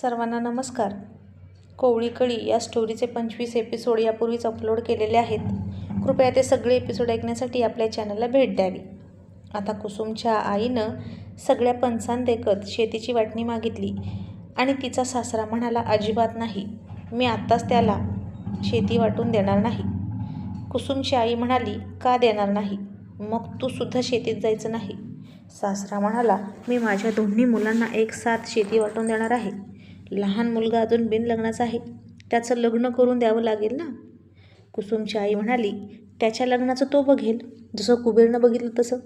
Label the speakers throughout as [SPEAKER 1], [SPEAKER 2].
[SPEAKER 1] सर्वांना नमस्कार. कोवळी कळी या स्टोरीचे पंचवीस एपिसोड यापूर्वीच अपलोड केलेले आहेत. कृपया ते सगळे एपिसोड ऐकण्यासाठी आपल्या चॅनलला भेट द्यावी. आता कुसुमच्या आईनं सगळ्या पंचांदेखत शेतीची वाटणी मागितली आणि तिचा सासरा म्हणाला अजिबात नाही. मी आत्ताच त्याला शेती वाटून देणार नाही. कुसुमची आई म्हणाली का देणार नाही? मग तू सुद्धा शेतीत जायचं नाही. सासरा म्हणाला मी माझ्या दोन्ही मुलांना एक साथ शेती वाटून देणार आहे. लहान मुलगा अजून बिनलग्नाचा आहे. त्याचं लग्न करून द्यावं लागेल ना? कुसुमची आई म्हणाली त्याच्या लग्नाचं तो बघेल. जसं कुबेरनं बघितलं तसं.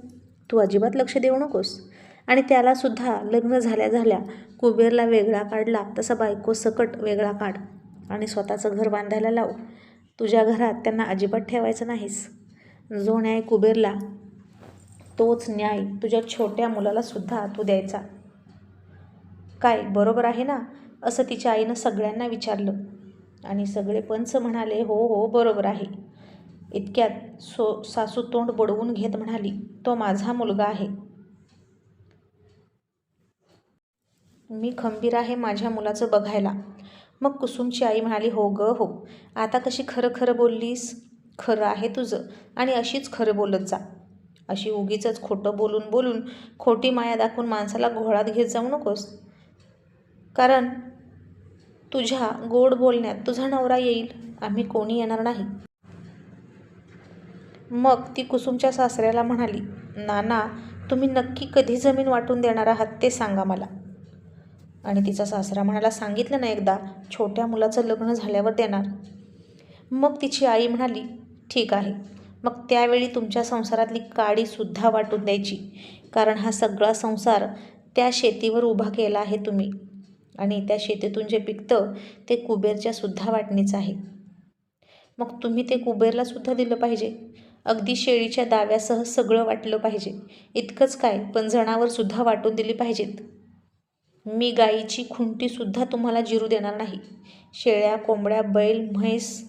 [SPEAKER 1] तू अजिबात लक्ष देऊ नकोस. आणि त्यालासुद्धा लग्न झाल्या झाल्या कुबेरला वेगळा काढला तसा बायको सकट वेगळा काढ. आणि स्वतःचं घर बांधायला लाव. तुझ्या घरात त्यांना अजिबात ठेवायचं नाहीस. जो न्याय कुबेरला तोच न्याय तुझ्या छोट्या मुलाला सुद्धा तू द्यायचा. काय बरोबर आहे ना? असं तिच्या आईनं सगळ्यांना विचारलं. आणि सगळे पंच म्हणाले हो हो बरोबर आहे. इतक्यात सो सासू तोंड बडवून घेत म्हणाली तो माझा मुलगा आहे. मी खंबीर आहे माझ्या मुलाचं बघायला. मग कुसुमची आई म्हणाली हो ग हो. आता कशी खरं खरं बोललीस? खरं आहे तुझं. आणि अशीच खरं बोलत जा. अशी उगीच खोटं बोलून बोलून खोटी माया दाखवून माणसाला घोळात घेत जाऊ नकोस. कारण तुझ्या गोड बोलण्यात तुझा नवरा येईल. आम्ही कोणी येणार नाही. मग ती कुसुमच्या सासऱ्याला म्हणाली नाना तुम्ही नक्की कधी जमीन वाटून देणार आहात ते सांगा मला. आणि तिचा सासरा म्हणाला सांगितलं ना एकदा छोट्या मुलाचं लग्न झाल्यावर देणार. मग तिची आई म्हणाली ठीक आहे. मग त्यावेळी तुमच्या संसारातली काडीसुद्धा वाटून द्यायची. कारण हा सगळा संसार त्या शेतीवर उभा केला आहे तुम्ही. आणि त्या शेतीतून जे पिकतं ते कुबेरच्या सुद्धा वाटणीचं आहे. मग तुम्ही ते कुबेरलासुद्धा दिलं पाहिजे. अगदी शेळीच्या दाव्यासह सगळं वाटलं पाहिजे. इतकंच काय पण जनावरसुद्धा वाटून दिली पाहिजेत. मी गाईची खुंटीसुद्धा तुम्हाला जिरू देणार नाही. शेळ्या कोंबड्या बैल म्हैस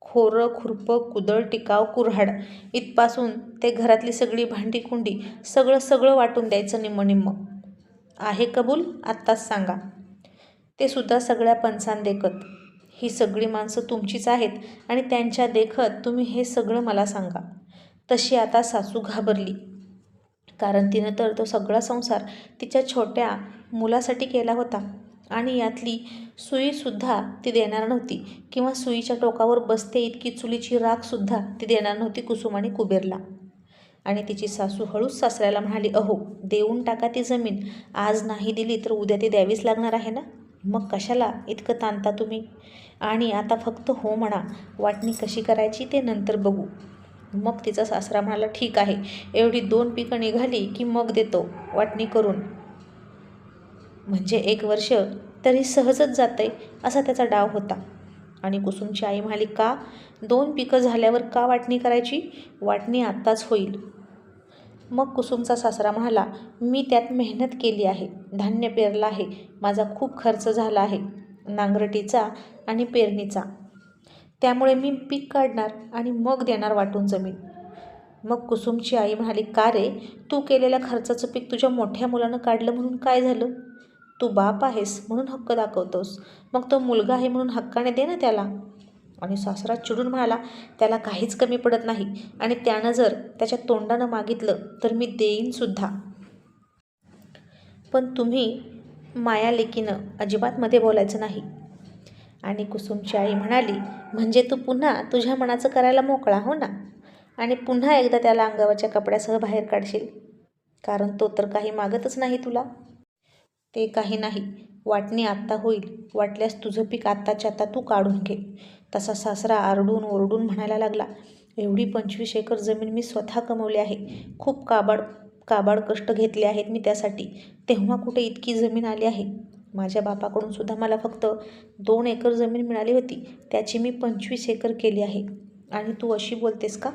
[SPEAKER 1] खोरं खुरपं कुदळ टिकाव कुऱ्हाड इथपासून ते घरातली सगळी भांडी कुंडी सगळं सगळं वाटून द्यायचं निम्म निम्म. आहे कबूल? आत्ताच सांगा. ते सुद्धा सगळ्या पंचांदेखत ही सगळी माणसं तुमचीच आहेत आणि त्यांच्या देखत तुम्ही हे सगळं मला सांगा. तशी आता सासू घाबरली. कारण तिनं तर तो सगळा संसार तिच्या छोट्या मुलासाठी केला होता. आणि यातली सुईसुद्धा ती देणार नव्हती किंवा सुईच्या टोकावर बसते इतकी चुलीची राखसुद्धा ती देणार नव्हती कुसुम आणि कुबेरला. आणि तिची सासू हळूच सासऱ्याला म्हणाली अहो देऊन टाका ती जमीन. आज नाही दिली तर उद्या ती द्यावीच लागणार आहे ना? मग कशाला इतकं ताणता तुम्ही? आणि आता फक्त हो म्हणा वाटणी कशी करायची ते नंतर बघू. मग तिचा सासरा म्हणाला ठीक आहे एवढी दोन पिकं निघाली की मग देतो वाटणी करून. म्हणजे एक वर्ष तरी सहजच जातंय असा त्याचा डाव होता. आणि कुसुमची आई म्हणाली का? दोन पिकं झाल्यावर का वाटणी करायची? वाटणी आत्ताच होईल. मग कुसुमचा सासरा म्हणाला मी त्यात मेहनत केली आहे. धान्य पेरलं आहे. माझा खूप खर्च झाला आहे. नांगरटीचा आणि पेरणीचा. त्यामुळे मी पीक काढणार आणि मग देणार वाटून जमीन. मग कुसुमची आई म्हणाली का रे? तू केलेल्या खर्चाचं पीक तुझ्या मोठ्या मुलानं काढलं म्हणून काय झालं? तू बाप आहेस म्हणून हक्क दाखवतोस. मग तो मुलगा आहे म्हणून हक्काने दे ना त्याला. आणि सासरा चिडून म्हणाला त्याला काहीच कमी पडत नाही. आणि त्यानं जर त्याच्या तोंडानं मागितलं तर मी देईनसुद्धा पण तुम्ही माया लेकीनं अजिबात मध्ये बोलायचं नाही. आणि कुसुमची आई म्हणाली म्हणजे तू पुन्हा तुझ्या मनाचं करायला मोकळा हो ना? आणि पुन्हा एकदा त्याला अंगावरच्या कपड्यासह बाहेर काढशील. कारण तो तर काही मागतच नाही तुला. ते काही नाही. वाटणी आत्ता होईल. वाटल्यास तुझं पीक आत्ताच्या आता तू काढून घे. तसा सासरा आरडून ओरडून म्हणायला लागला एवढी पंचवीस एकर जमीन मी स्वतः कमवली आहे. खूप काबाड काबाड कष्ट घेतले आहेत मी त्यासाठी. तेव्हा कुठे इतकी जमीन आली आहे? माझ्या बापाकडून सुद्धा मला फक्त दोन एकर जमीन मिळाली होती. त्याची मी पंचवीस एकर केली आहे. आणि तू अशी बोलतेस का?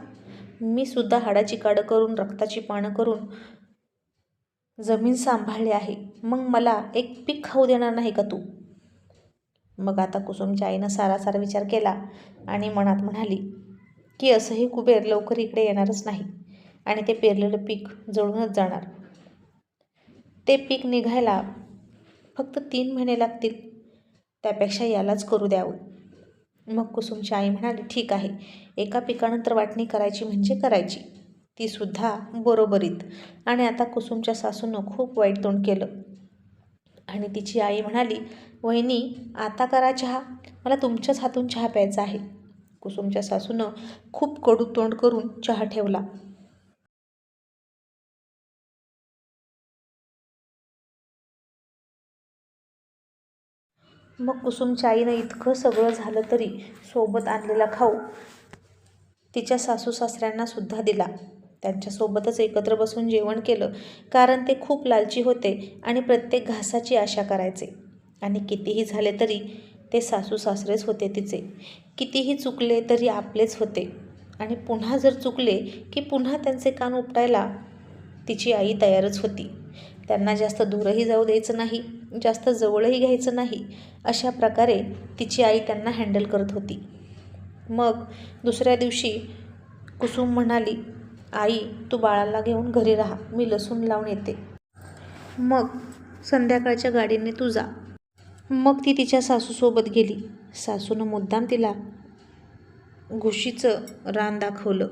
[SPEAKER 1] मी सुद्धा हाडाची काडं करून रक्ताची पानं करून जमीन सांभाळली आहे. मग मला एक पीक खाऊ देणार नाही का तू? मग आता कुसुमच्या आईनं सारा सारा विचार केला आणि मनात म्हणाली की असंही कुबेर लवकर इकडे येणारच नाही आणि ते पेरलेलं पीक जळूनच जाणार. ते पीक निघायला फक्त तीन महिने लागतील. त्यापेक्षा यालाच करू द्यावं. मग कुसुमची आई म्हणाली ठीक आहे एका पिकानंतर वाटणी करायची म्हणजे करायची. ती सुद्धा बरोबरीत. आणि आता कुसुमच्या सासूनं खूप वाईट तोंड केलं. आणि तिची आई म्हणाली वहिनी आता करा चहा. मला तुमच्याच हातून चहा प्यायचा आहे. कुसुमच्या सासूनं खूप कडू तोंड करून चहा ठेवला. मग कुसुमच्या आईनं इतकं सगळं झालं तरी सोबत आणलेला खाऊ तिच्या सासू सासऱ्यांना सुद्धा दिला. त्यांच्यासोबतच एकत्र बसून जेवण केलं कारण ते खूप लालची होते आणि प्रत्येक घासाची आशा करायचे. आणि कितीही झाले तरी ते सासू सासरेच होते तिचे. कितीही चुकले तरी आपलेच होते. आणि पुन्हा जर चुकले की पुन्हा त्यांचे कान उपटायला तिची आई तयारच होती. त्यांना जास्त दूरही जाऊ द्यायचं नाही जास्त जवळही घ्यायचं नाही अशा प्रकारे तिची आई त्यांना हँडल करत होती. मग दुसऱ्या दिवशी कुसुम म्हणाली आई तू बाळाला घेऊन घरी राहा मी लसूण लावून येते. मग संध्याकाळच्या गाडीने तू जा. मग ती तिच्या सासूसोबत गेली. सासूनं मुद्दाम तिला घुशीचं रान दाखवलं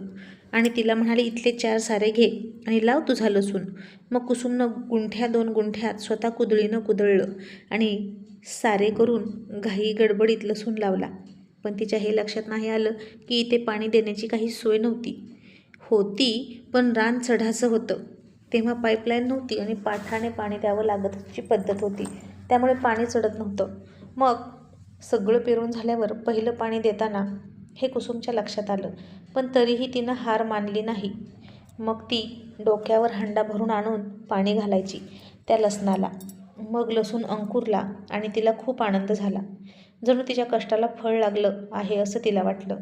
[SPEAKER 1] आणि तिला म्हणाले इथले चार सारे घे आणि लाव तुझा लसूण. मग कुसुमनं गुंठ्या दोन गुंठ्यात स्वतः कुदळीनं कुदळलं आणि सारे करून घाई गडबडीत लसूण लावला. पण तिच्या हे लक्षात नाही आलं की इथे पाणी देण्याची काही सोय नव्हती. होती पण रान चढाचं होतं. तेव्हा पाईपलाईन नव्हती आणि पाठाने पाणी द्यावं लागतची पद्धत होती. त्यामुळे पाणी चढत नव्हतं. मग सगळं पेरून झाल्यावर पहिलं पाणी देताना हे कुसुमच्या लक्षात आलं पण तरीही तिनं हार मानली नाही. मग ती डोक्यावर हंडा भरून आणून पाणी घालायची. त्या लसणाला मग लसूण अंकुरला आणि तिला खूप आनंद झाला. जणू तिच्या कष्टाला फळ लागलं आहे असं तिला वाटलं.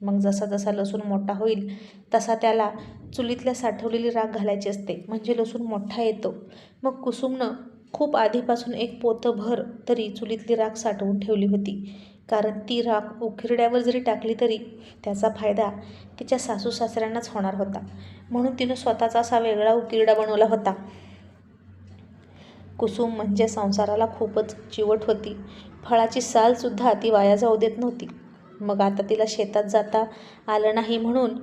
[SPEAKER 1] मग जसा जसा लसूण मोठा होईल तसा त्याला चुलीतल्या साठवलेली राख घालायची असते. म्हणजे लसूण मोठा येतो. मग कुसुमनं खूप आधीपासून एक पोतभर तरी चुलीतली राख साठवून ठेवली होती. कारण ती राख उकिरड्यावर जरी टाकली तरी त्याचा फायदा तिच्या सासू सासऱ्यांनाच होणार होता. म्हणून तिनं स्वतःचा असा वेगळा उकिरडा बनवला होता. कुसुम म्हणजे संसाराला खूपच चिवट होती. फळाची सालसुद्धा ती वाया जाऊ देत नव्हती. मग आता तिला शेतात जाता आलं नाही म्हणून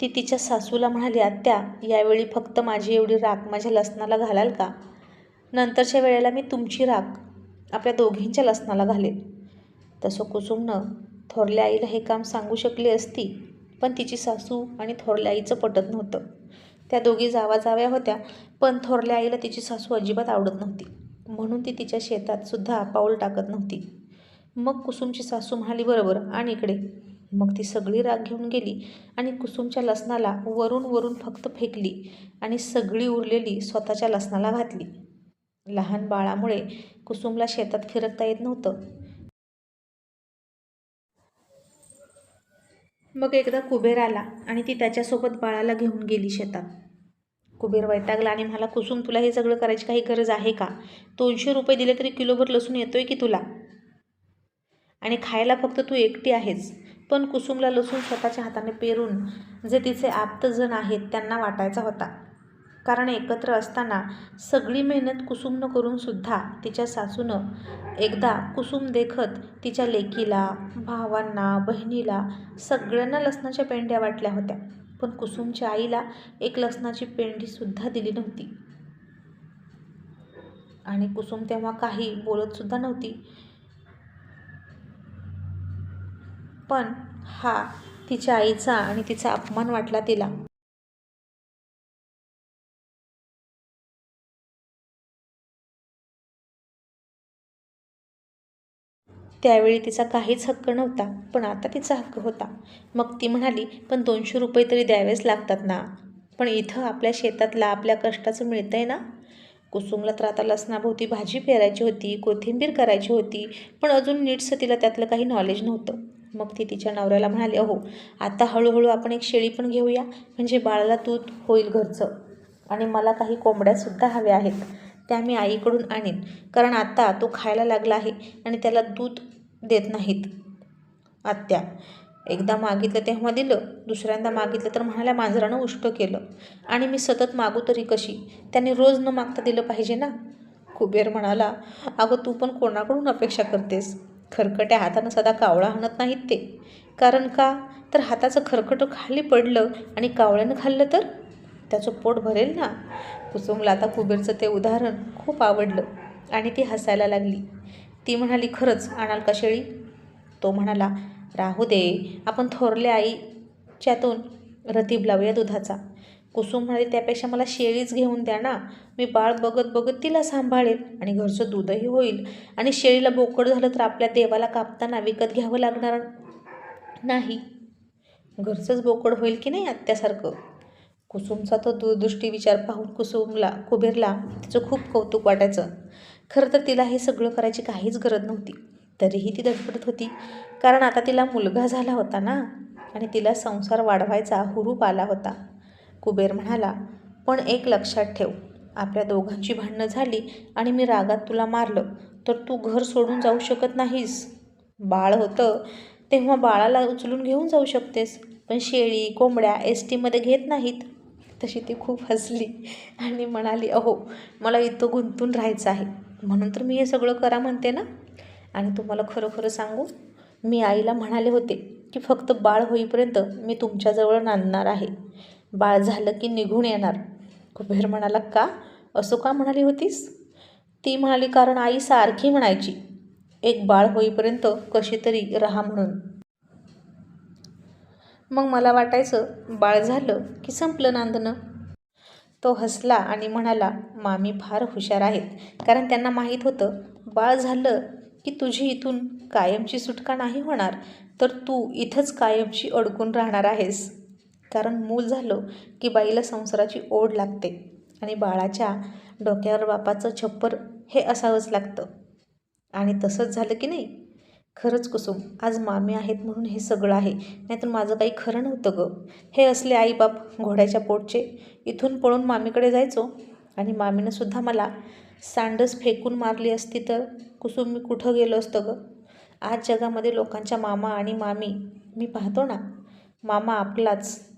[SPEAKER 1] ती तिच्या सासूला म्हणाली आत्या यावेळी फक्त माझी एवढी राख माझ्या लसणाला घालाल का? नंतरच्या वेळेला मी तुमची राख आपल्या दोघींच्या लसणाला घालेल तसं कुसुमनं थोरल्या आईला हे काम सांगू शकली असती पण तिची सासू आणि थोरल्या आईचं पटत नव्हतं. त्या दोघी जावा जाव्या होत्या पण थोरल्या आईला तिची सासू अजिबात आवडत नव्हती. म्हणून ती तिच्या शेतात सुद्धा पाऊल टाकत नव्हती. मग कुसुमची सासू म्हणाली बरोबर आणि इकडे. मग ती सगळी राग घेऊन गेली आणि कुसुमच्या लसणाला वरून वरून फक्त फेकली आणि सगळी उरलेली स्वतःच्या लसणाला घातली. लहान बाळामुळे कुसुमला शेतात फिरकता येत नव्हतं. मग एकदा कुबेर आला आणि ती त्याच्यासोबत बाळाला घेऊन गेली शेतात. कुबेर वैतागला आणि मला कुसुम तुला हे सगळं करायची काही गरज आहे का? दोनशे रुपये दिले तरी किलोभर लसूण येतोय की तुला? आणि खायला फक्त तू एकटी आहेस. पण कुसुमला लसूण स्वतःच्या हाताने पेरून जे तिचे आप्तजण आहेत त्यांना वाटायचा होता. कारण एकत्र असताना सगळी मेहनत कुसुमनं करूनसुद्धा तिच्या सासूनं एकदा कुसुम देखत तिच्या लेकीला भावांना बहिणीला सगळ्यांना लसणाच्या पेंड्या वाटल्या होत्या. पण कुसुमच्या आईला एक लसणाची पेंडीसुद्धा दिली नव्हती. आणि कुसुम तेव्हा काही बोलतसुद्धा नव्हती. पण हा तिच्या आईचा आणि तिचा अपमान वाटला तिला. त्यावेळी तिचा काहीच हक्क नव्हता पण आता तिचा हक्क होता. मग ती म्हणाली पण दोनशे रुपये तरी द्यावेच लागतात ना. पण इथं आपल्या शेतातला आपल्या कष्टाचं मिळतं आहे ना. कुसुमला तर आता लसणाभोवती भाजी पेरायची होती कोथिंबीर करायची होती पण अजून नीटसं तिला त्यातलं काही नॉलेज नव्हतं. मग ती तिच्या नवऱ्याला म्हणाली अहो आता हळूहळू आपण एक शेळी पण घेऊया. म्हणजे बाळाला दूध होईल घरचं. आणि मला काही कोंबड्यासुद्धा हव्या आहेत. त्या मी आईकडून आणीन. कारण आता तो खायला लागला आहे आणि त्याला दूध देत नाहीत. आत्या एकदा मागितलं तेव्हा दिलं. दुसऱ्यांदा मागितलं तर म्हणाल्या मांजरानं उष्ट केलं. आणि मी सतत मागू तरी कशी? त्यांनी रोज न मागता दिलं पाहिजे ना? कुबेर म्हणाला अगं तू पण कोणाकडून अपेक्षा करतेस? खरकट्या हातानं सदा कावळा हाणत नाहीत ते. कारण का? तर हाताचं खरकटं खाली पडलं आणि कावळ्यानं खाल्लं तर? त्याचं पोट भरेल ना? कुसुमला आता कुबेरचं ते उदाहरण खूप आवडलं आणि ती हसायला लागली. ती म्हणाली खरंच आणाल का शेळी? तो म्हणाला राहू दे. आपण थोरल्या आईच्यातून रतीब लावूया दुधाचा. कुसुम म्हणाली त्यापेक्षा मला शेळीच घेऊन द्या ना. मी बाळ बघत बघत तिला सांभाळेल आणि घरचं दूधही होईल. आणि शेळीला बोकड झालं तर आपल्या देवाला कापताना विकत घ्यावं लागणार नाही. घरचंच बोकड होईल की नाही आत्यासारखं? कुसुमचा तो दूरदृष्टी विचार पाहून कुसुमला कुबेरला तिचं खूप कौतुक वाटायचं. खरं तर तिला हे सगळं करायची काहीच गरज नव्हती. तरीही ती धडपडत होती. कारण आता तिला मुलगा झाला होता ना. आणि तिला संसार वाढवायचा हुरूप आला होता. कुबेर म्हणाला पण एक लक्षात ठेव आपल्या दोघांची भांडणं झाली आणि मी रागात तुला मारलं तर तू घर सोडून जाऊ शकत नाहीस. बाळ होतं तेव्हा बाळाला उचलून घेऊन जाऊ शकतेस पण शेळी कोंबड्या एस टीमध्ये घेत नाहीत. तशी ती खूप हसली आणि म्हणाली अहो मला इथं गुंतून राहायचं आहे म्हणून तर मी हे सगळं करा म्हणते ना. आणि तुम्हाला खरं खरं सांगू मी आईला म्हणाले होते की फक्त बाळ होईपर्यंत मी तुमच्याजवळ नांदणार आहे. बाळ झालं की निघून येणार. कुबेर म्हणाला का? असो का म्हणाली होतीस? ती म्हणाली कारण आई सारखी म्हणायची. एक बाळ होईपर्यंत कशी तरी राहा म्हणून. मग मला वाटायचं बाळ झालं की संपलं नांदणं. तो हसला आणि म्हणाला मामी फार हुशार आहेत. कारण त्यांना माहीत होतं बाळ झालं की तुझी इथून कायमची सुटका नाही होणार. तर तू इथंच कायमची अडकून राहणार आहेस. कारण मूल झालं की बाईला संसाराची ओढ लागते आणि बाळाच्या डोक्यावर बापाचं छप्पर हे असावंच लागतं. आणि तसंच झालं की नाही? खरंच कुसुम आज मामी आहेत म्हणून हे सगळं आहे. नाहीतर माझं काही खरं नव्हतं गं. हे असले आईबाप घोड्याच्या पोटचे. इथून पळून मामीकडे जायचो. आणि मामीनं सुद्धा मला सांडस फेकून मारली असती तर कुसुम मी कुठं गेलो असतं गं? आज जगामध्ये लोकांच्या मामा आणि मामी मी पाहतो ना? मामा आपलाच.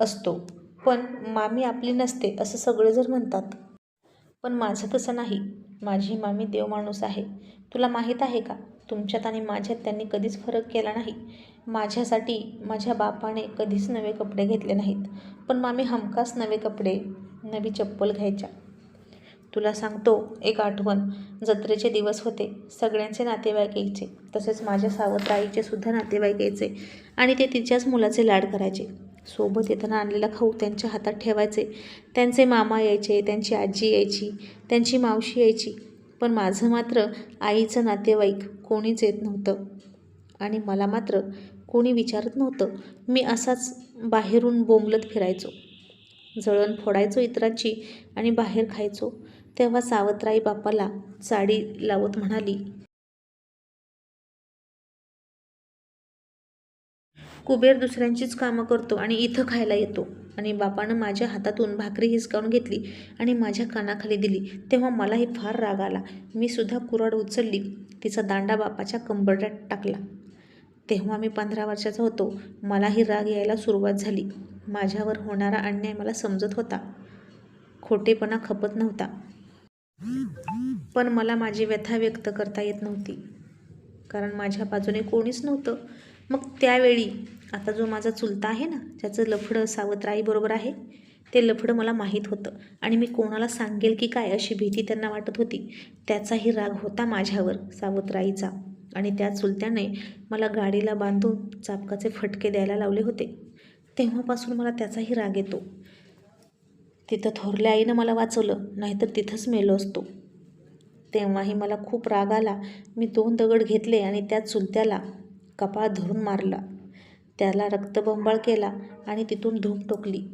[SPEAKER 1] असतो. पण मामी आपली नसते असं सगळे जर म्हणतात. पण माझं तसं नाही. माझी मामी देव माणूस आहे. तुला माहीत आहे का? तुमच्यात आणि माझ्यात त्यांनी कधीच फरक केला नाही. माझ्यासाठी माझ्या बापाने कधीच नवे कपडे घेतले नाहीत. पण मामी हमखास नवे कपडे नवी चप्पल घ्यायच्या. तुला सांगतो एक आठवण. जत्रेचे दिवस होते. सगळ्यांचे नातेवाईक यायचे. तसेच माझ्या सावत्र आईचे सुद्धा नातेवाईक यायचे. आणि ते तिच्याच मुलाचे लाड करायचे. सोबत येताना आणलेला खाऊ त्यांच्या हातात ठेवायचे. त्यांचे मामा यायचे त्यांची आजी यायची त्यांची मावशी यायची. पण माझं मात्र आईचं नातेवाईक कोणीच येत नव्हतं. आणि मला मात्र कोणी विचारत नव्हतं. मी असाच बाहेरून बोंबलत फिरायचो. जळण फोडायचो इतरांची आणि बाहेर खायचो. तेव्हा सावत्राई बापाला साडी लावत म्हणाली कुबेर दुसऱ्यांचीच कामं करतो आणि इथं खायला येतो. आणि बापानं माझ्या हातातून भाकरी हिसकावून घेतली आणि माझ्या कानाखाली दिली. तेव्हा मलाही फार राग आला. मी सुद्धा कुराड उचलली. तिचा दांडा बापाच्या कंबरड्यात टाकला. तेव्हा मी पंधरा वर्षाचा होतो. मलाही राग यायला सुरुवात झाली. माझ्यावर होणारा अन्याय मला समजत होता. खोटेपणा खपत नव्हता. पण मला माझी व्यथा व्यक्त करता येत नव्हती. कारण माझ्या बाजूने कोणीच नव्हतं. मग त्यावेळी आता जो माझा चुलता आहे ना ज्याचं लफडं सावत्राईबरोबर आहे ते लफडं मला माहीत होतं. आणि मी कोणाला सांगेल की काय अशी भीती त्यांना वाटत होती त्याचाही राग होता माझ्यावर सावत्राईचा. आणि त्या चुलत्याने मला गाडीला बांधून चापकाचे फटके द्यायला लावले होते. तेव्हापासून मला त्याचाही राग येतो. तिथं थोरल्या आईनं मला वाचवलं नाहीतर तिथंच मेलो असतो. तेव्हाही मला खूप राग आला. मी दोन दगड घेतले आणि त्या चुलत्याला कपाळ धरून मारला. त्याला रक्तबंबाळ केला आणि तिथून धूम टोकली.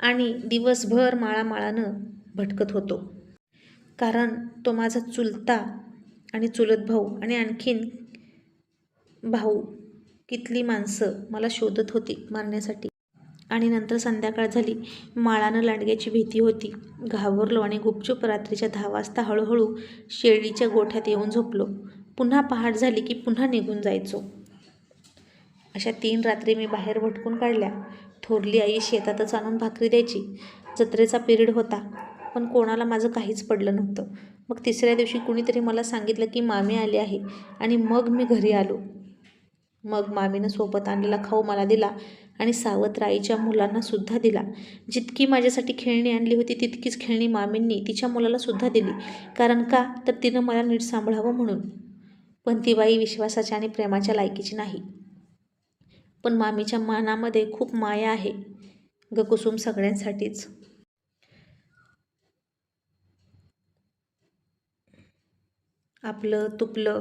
[SPEAKER 1] आणि दिवसभर माळामाळानं भटकत होतो. कारण तो माझा चुलता आणि चुलत भाऊ आणि आणखीन भाऊ कितली माणसं मला शोधत होती मारण्यासाठी. आणि नंतर संध्याकाळ झाली. माळानं लांडग्याची भीती होती. घाबरलो आणि गुपचूप रात्रीच्या दहा वाजता हळूहळू शेळीच्या गोठ्यात येऊन झोपलो. पुन्हा पहाट झाली की पुन्हा निघून जायचो. अशा तीन रात्री मी बाहेर भटकून काढल्या. थोरली आई शेतातच आणून भाकरी द्यायची. जत्रेचा पिरियड होता पण कोणाला माझं काहीच पडलं नव्हतं. मग तिसऱ्या दिवशी कुणीतरी मला सांगितलं की मामी आली आहे आणि मग मी घरी आलो. मग मामीनं सोबत आणलेला खाऊ मला दिला. आणि सावत्र आईच्या मुलांना सुद्धा दिला. जितकी माझ्यासाठी खेळणी आणली होती तितकीच खेळणी मामींनी तिच्या मुलाला सुद्धा दिली. कारण का? तर तिनं मला नीट सांभाळावं म्हणून. पण ती बाई विश्वासाच्या आणि प्रेमाच्या लायकीची नाही. पण मामीच्या मनामध्ये खूप माया आहे. ग कुसुम सगळ्यांसाठीच. आपलं तुपलं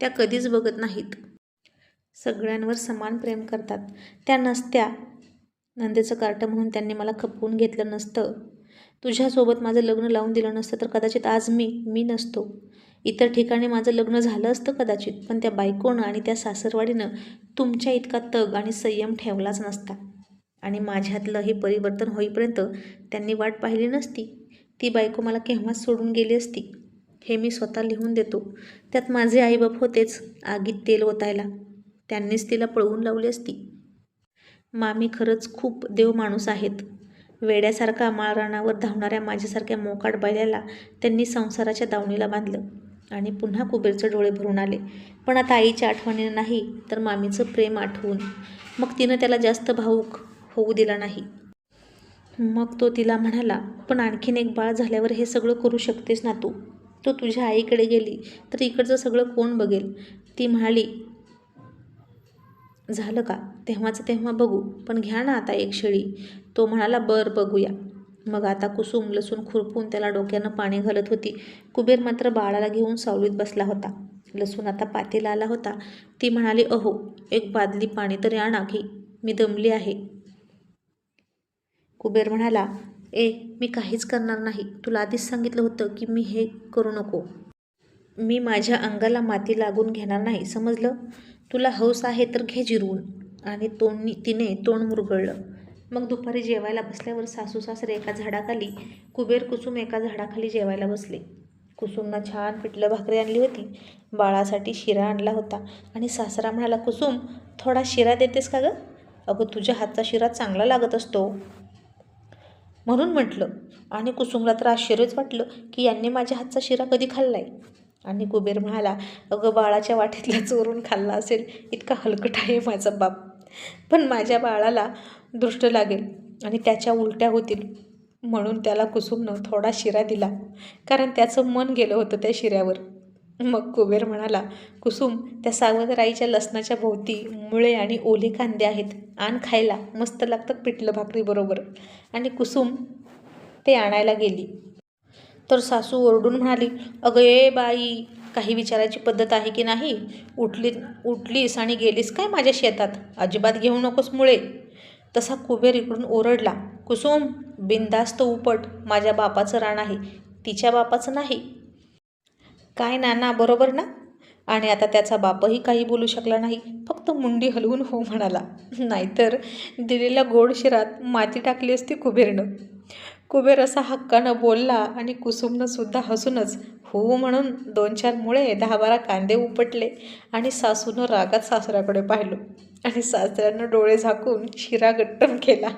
[SPEAKER 1] त्या कधीच बघत नाहीत. सगळ्यांवर समान प्रेम करतात. त्या नसत्या. नंदेचं कार्ट म्हणून त्यांनी मला खपवून घेतलं नसतं. तुझ्यासोबत माझं लग्न लावून दिलं नसतं तर कदाचित आज मी मी नसतो. इतर ठिकाणी माझं लग्न झालं असतं कदाचित पण त्या बायकोनं आणि त्या सासरवाडीनं तुमच्या इतका तग आणि संयम ठेवलाच नसता. आणि माझ्यातलं हे परिवर्तन होईपर्यंत त्यांनी वाट पाहिली नसती. ती बायको मला केव्हाच सोडून गेली असती? हे मी स्वतः लिहून देतो. त्यात माझे आईबाप होतेच आगीत तेल ओतायला. त्यांनीच तिला पळवून लावली असती. मामी खरंच खूप देव माणूस आहेत. वेड्यासारखा माळरानावर धावणाऱ्या माझ्यासारख्या मोकाट बैल्याला त्यांनी संसाराच्या दावणीला बांधलं आणि पुन्हा कुबेरचे डोळे भरून आले. पण आता आईच्या आठवणीनं नाही तर मामीचं प्रेम आठवून मग तिनं त्याला जास्त भाऊक होऊ दिला नाही. मग तो तिला म्हणाला पण आणखीन एक बाळ झाल्यावर हे सगळं करू शकतेस ना तू? तो तुझ्या आईकडे गेली तर इकडचं सगळं कोण बघेल? ती म्हणाली झालं का? तेव्हाचं तेव्हा बघू. पण घ्या ना आता एक शेळी. तो म्हणाला बर बघूया. मग आता कुसुम लसूण खुरपून त्याला डोक्यानं पाणी घालत होती. कुबेर मात्र बाळाला घेऊन सावलीत बसला होता. लसूण आता पातेला आला होता. ती म्हणाली अहो एक बादली पाणी तरी आणा की मी दमली आहे. कुबेर म्हणाला ए मी काहीच करणार नाही. तुला आधीच सांगितलं होतं की मी हे करू नको. मी माझ्या अंगाला माती लागून घेणार नाही. समजलं? तुला हौस आहे तर घे जिरवून. आणि तोंड तिने तोंड मुरगळलं. मग दुपारी जेवायला बसल्यावर सासू सासरे एका झाडाखाली कुबेर कुसुम एका झाडाखाली जेवायला बसले. कुसुमना छान पिठलं भाकरी आणली होती. बाळासाठी शिरा आणला होता. आणि सासरा म्हणाला कुसुम थोडा शिरा देतेस का गं? अगं तुझ्या हातचा शिरा चांगला लागत असतो. म्हणून म्हटलं. आणि कुसुमला तर आश्चर्यच वाटलं की यांनी माझ्या हातचा शिरा कधी खाल्लाय. आणि कुबेर म्हणाला अगं बाळाच्या वाटेतला चोरून खाल्ला असेल इतका हलकट आहे माझा बाप. पण माझ्या बाळाला दृष्ट लागेल आणि त्याच्या उलट्या होतील म्हणून त्याला कुसुमनं थोडा शिरा दिला कारण त्याचं मन गेलं होतं त्या शिऱ्यावर. मग कुबेर म्हणाला कुसुम त्या सावंतराईच्या लसणाच्या भोवती मुळे आणि ओले कांदे आहेत आण खायला मस्त लागतात पिठलं भाकरीबरोबर आणि कुसुम ते आणायला गेली. तर सासू ओरडून म्हणाली अगं ए बाई काही विचारायची पद्धत आहे की नाही? उठली उठलीस आणि गेलीस काय माझ्या शेतात? अजिबात घेऊ नकोस मुळे. तसा कुबेर इकडून ओरडला कुसुम बिंदास्त उपट माझ्या बापाचं रान आहे तिच्या बापाचं नाही. काय नाना बरोबर ना? आणि आता त्याचा बापही काही बोलू शकला नाही फक्त मुंडी हलवून हो म्हणाला. नाहीतर दिलेल्या गोड शिरात माती टाकली असती कुबेरनं. कुबेर असा हक्कानं बोलला आणि कुसुमनं सुद्धा हसूनच हो म्हणून दोन चार मुळे दहा बारा कांदे उपटले आणि सासूनं रागात सासऱ्याकडे पाहिलं आणि सासऱ्यानं डोळे झाकून शिरा गट्टम केला.